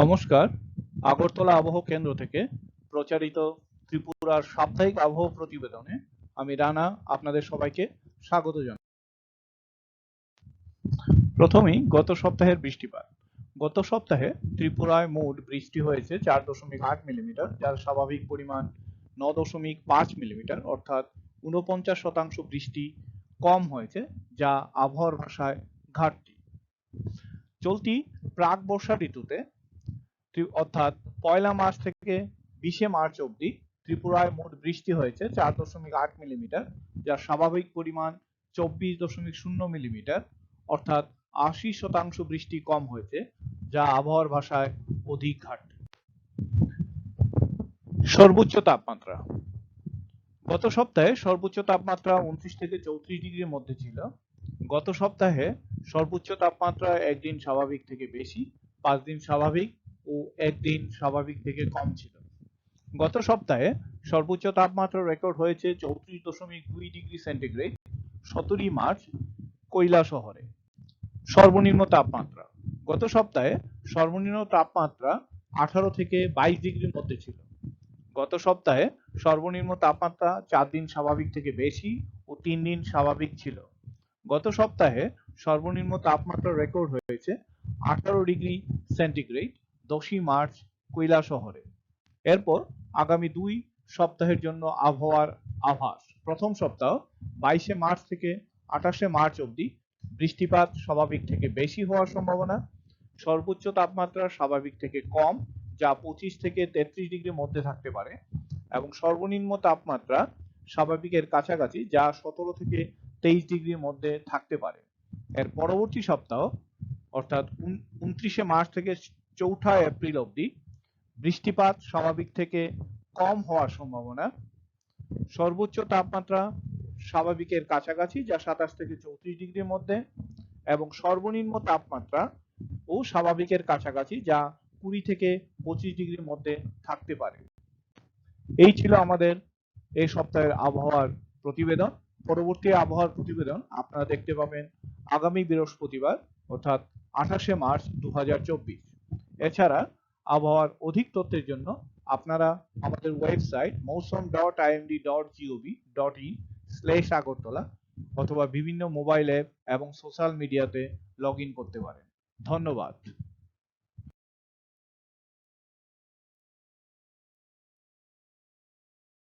নমস্কার। আগরতলা আবহাওয়া কেন্দ্র থেকে প্রচারিত ত্রিপুরার সাপ্তাহিক আবহাওয়া প্রতিবেদনে আমি রানা আপনাদের সবাইকে স্বাগত জানাই। প্রথমেই গত সপ্তাহের বৃষ্টিপাত। গত সপ্তাহে ত্রিপুরায় মোট বৃষ্টি হয়েছে চার দশমিক আট মিলিমিটার, যার স্বাভাবিক পরিমাণ ন দশমিক পাঁচ মিলিমিটার, অর্থাৎ উনপঞ্চাশ শতাংশ বৃষ্টি কম হয়েছে, যা আবহাওয়ার ভাষায় ঘাটতি। চলতি প্রাক বর্ষা ঋতুতে অর্থাৎ পয়লা মার্চ থেকে বিশে মার্চ অবধি ত্রিপুরায় মোট বৃষ্টি হয়েছে চার দশমিক আট মিলিমিটার, যার স্বাভাবিক পরিমাণ চব্বিশ দশমিক শূন্য মিলিমিটার, অর্থাৎ আশি শতাংশ বৃষ্টি কম হয়েছে, যা আবহাওয়ার ভাষায় অধিক ঘাট। সর্বোচ্চ তাপমাত্রা। গত সপ্তাহে সর্বোচ্চ তাপমাত্রা উনত্রিশ থেকে চৌত্রিশ ডিগ্রির মধ্যে ছিল। গত সপ্তাহে সর্বোচ্চ তাপমাত্রা একদিন স্বাভাবিক থেকে বেশি, পাঁচ দিন স্বাভাবিক ও একদিন স্বাভাবিক থেকে কম ছিল। গত সপ্তাহে সর্বোচ্চ তাপমাত্রা রেকর্ড হয়েছে চৌত্রিশ দশমিক দুই ডিগ্রি সেন্টিগ্রেড সতেরোই মার্চ কৈলা শহরে। সর্বনিম্ন তাপমাত্রা। গত সপ্তাহে সর্বনিম্ন তাপমাত্রা আঠারো থেকে বাইশ ডিগ্রির মধ্যে ছিল। গত সপ্তাহে সর্বনিম্ন তাপমাত্রা চার দিন স্বাভাবিক থেকে বেশি ও তিন দিন স্বাভাবিক ছিল। গত সপ্তাহে সর্বনিম্ন তাপমাত্রা রেকর্ড হয়েছে আঠারো ডিগ্রি সেন্টিগ্রেড দশই মার্চ কৈলা শহরে। এরপর আগামী দুই সপ্তাহের জন্য আবহাওয়ার আভাস। প্রথম সপ্তাহ বাইশে মার্চ থেকে আঠাশে মার্চ অবধি বৃষ্টিপাত স্বাভাবিক থেকে বেশি হওয়ার সম্ভাবনা। সর্বোচ্চ তাপমাত্রা স্বাভাবিক থেকে কম, যা পঁচিশ থেকে তেত্রিশ ডিগ্রির মধ্যে থাকতে পারে। এবং সর্বনিম্ন তাপমাত্রা স্বাভাবিকের কাছাকাছি, যা সতেরো থেকে তেইশ ডিগ্রির মধ্যে থাকতে পারে। এর পরবর্তী সপ্তাহ, অর্থাৎ উনত্রিশে মার্চ থেকে চৌঠা এপ্রিল অবধি বৃষ্টিপাত স্বাভাবিক থেকে কম হওয়ার সম্ভাবনা। সর্বোচ্চ তাপমাত্রা স্বাভাবিকের কাছাকাছি, যা সাতাশ থেকে চৌত্রিশ ডিগ্রির মধ্যে, এবং সর্বনিম্ন তাপমাত্রা ও স্বাভাবিকের কাছাকাছি, যা কুড়ি থেকে পঁচিশ ডিগ্রির মধ্যে থাকতে পারে। এই ছিল আমাদের এই সপ্তাহের আবহাওয়ার প্রতিবেদন। পরবর্তী আবহাওয়ার প্রতিবেদন আপনারা দেখতে পাবেন আগামী বৃহস্পতিবার, অর্থাৎ আঠাশে মার্চ দু হাজার চব্বিশ। এছাড়া আবহাওয়ার অধিক তথ্যের জন্য আপনারা আমাদের website Mausam dot IMD dot G O V dot in slash Agartala অথবা বিভিন্ন মোবাইল অ্যাপ এবং সোশ্যাল মিডিয়াতে লগ করতে পারেন। ধন্যবাদ।